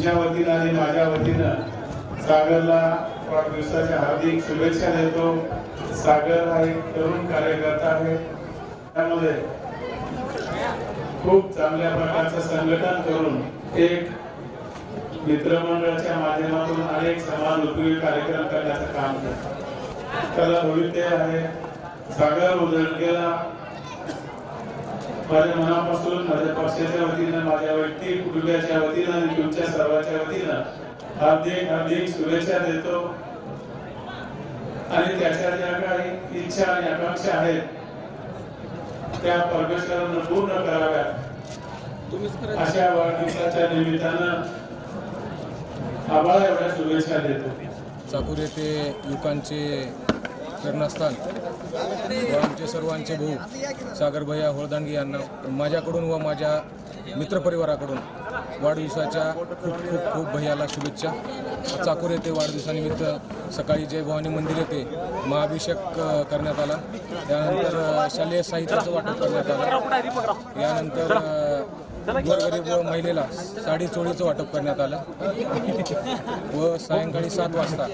तुमच्या वतीनं आणि माझ्या वतीनं सागरला वाढदिवसाच्या हार्दिक शुभेच्छा देतो. सागर हा एक तरुण कार्यकर्ता आहे. त्यामध्ये खूप चांगल्या प्रकारचं संघटन करून एक मित्रमंडळाच्या माध्यमातून अनेक समाज उपयोगी कार्यक्रम करण्याचं काम करतात त्याला भविष्य आहे. सागर उजळकेला माझ्या मनापासून माझ्या पक्षाच्या वतीनं माझ्या व्यक्ती कुटुंबाच्या वतीनं आणि तुमच्या सर्वांच्या वतीनं हार्दिक हार्दिक शुभेच्छा देतो. आणि त्याच्या ज्या काही इच्छा आणि आकांक्षा आहेत त्या परमेश्वरानं पूर्ण कराव्या अशा वाढदिवसाच्या निमित्तानं आम्हाला एवढ्या शुभेच्छा देतो. चाकूर येथे युवकांचे प्रेरणास्थान व आमचे सर्वांचे भाऊ सागरभैया होळदांडगे यांना माझ्याकडून व माझ्या मित्रपरिवाराकडून वाढदिवसाच्या खूप खूप खूप भैयाला शुभेच्छा. चाकूर येथे वाढदिवसानिमित्त सकाळी जय भवानी मंदिर येथे महाअभिषेक करण्यात आला. त्यानंतर शालेय साहित्याचं वाटप करण्यात आलं. यानंतर गोरगरीब व महिलेला साडी चोळीचं वाटप करण्यात आलं. व सायंकाळी सात वाजता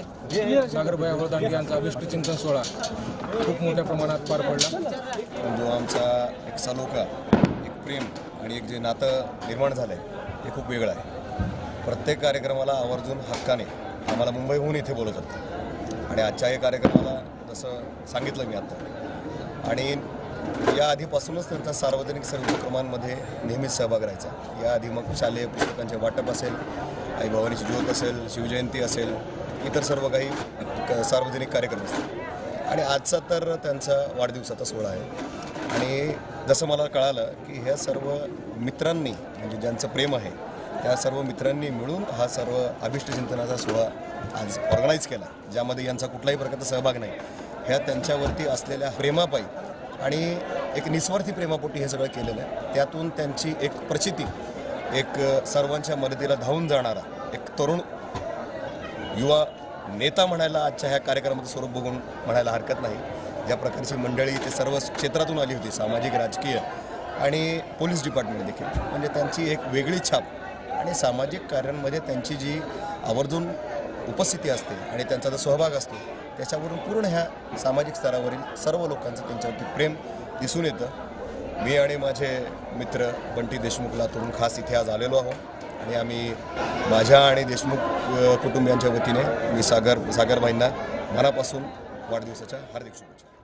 सागरभाई होळदांडगे यांचा अभिष्टचिंतन सोहळा खूप मोठ्या प्रमाणात पार पडला. जो आमचा एक सलोखा एक प्रेम आणि एक जे नातं निर्माण झालं आहे ते खूप वेगळं आहे. प्रत्येक कार्यक्रमाला आवर्जून हक्काने आम्हाला मुंबईहून इथे बोलवतात. आणि आजच्या या कार्यक्रमाला जसं सांगितलं मी आत्ता आणि या आधीपासूनच त्यांचा सार्वजनिक सर्वक्रमांमध्ये नेहमीच सहभाग राहायचा. याआधी मग शालेय पुस्तकांचे वाटप असेल आई भवानीची ज्योत असेल शिवजयंती असेल इतर सर्व काही क- सार्वजनिक कार्यक्रम असतात आणि आजचा तर त्यांचा वाढदिवसाचा सोहळा आहे. आणि जसं मला कळालं की ह्या सर्व मित्रांनी म्हणजे ज्यांचं प्रेम आहे त्या सर्व मित्रांनी मिळून हा सर्व अभिष्टचिंतनाचा सोहळा आज ऑर्गनाईज केला ज्यामध्ये यांचा कुठलाही प्रकारचा सहभाग नाही. ह्या त्यांच्यावरती असलेल्या प्रेमापायी आणि एक निस्वार्थी प्रेमापोटी हे सगळं केलेलं आहे. त्यातून त्यांची एक प्रचिती एक सर्वांच्या मदतीला धावून जाणारा एक तरुण युवा नेता म्हणायला आजच्या ह्या कार्यक्रमाचं स्वरूप बघून म्हणायला हरकत नाही. ज्या प्रकारची मंडळी ते सर्व क्षेत्रातून आली होती सामाजिक राजकीय आणि पोलीस डिपार्टमेंट देखील. म्हणजे त्यांची एक वेगळी छाप आणि सामाजिक कार्यांमध्ये त्यांची जी आवर्जून उपस्थिती असते आणि त्यांचा जो सहभाग असतो त्याच्यावरून पूर्ण ह्या सामाजिक स्तरावरील सर्व लोकांचं त्यांच्यावरती प्रेम दिसून येतं. मी आणि माझे मित्र बंटी देशमुख तरुण खास इथे आज आलेलो आहोत. आणि आम्ही माझ्या आणि देशमुख कुटुंबियांच्या वतीने मी सागर सागरबाईंना मनापासून वाढदिवसाच्या हार्दिक शुभेच्छा.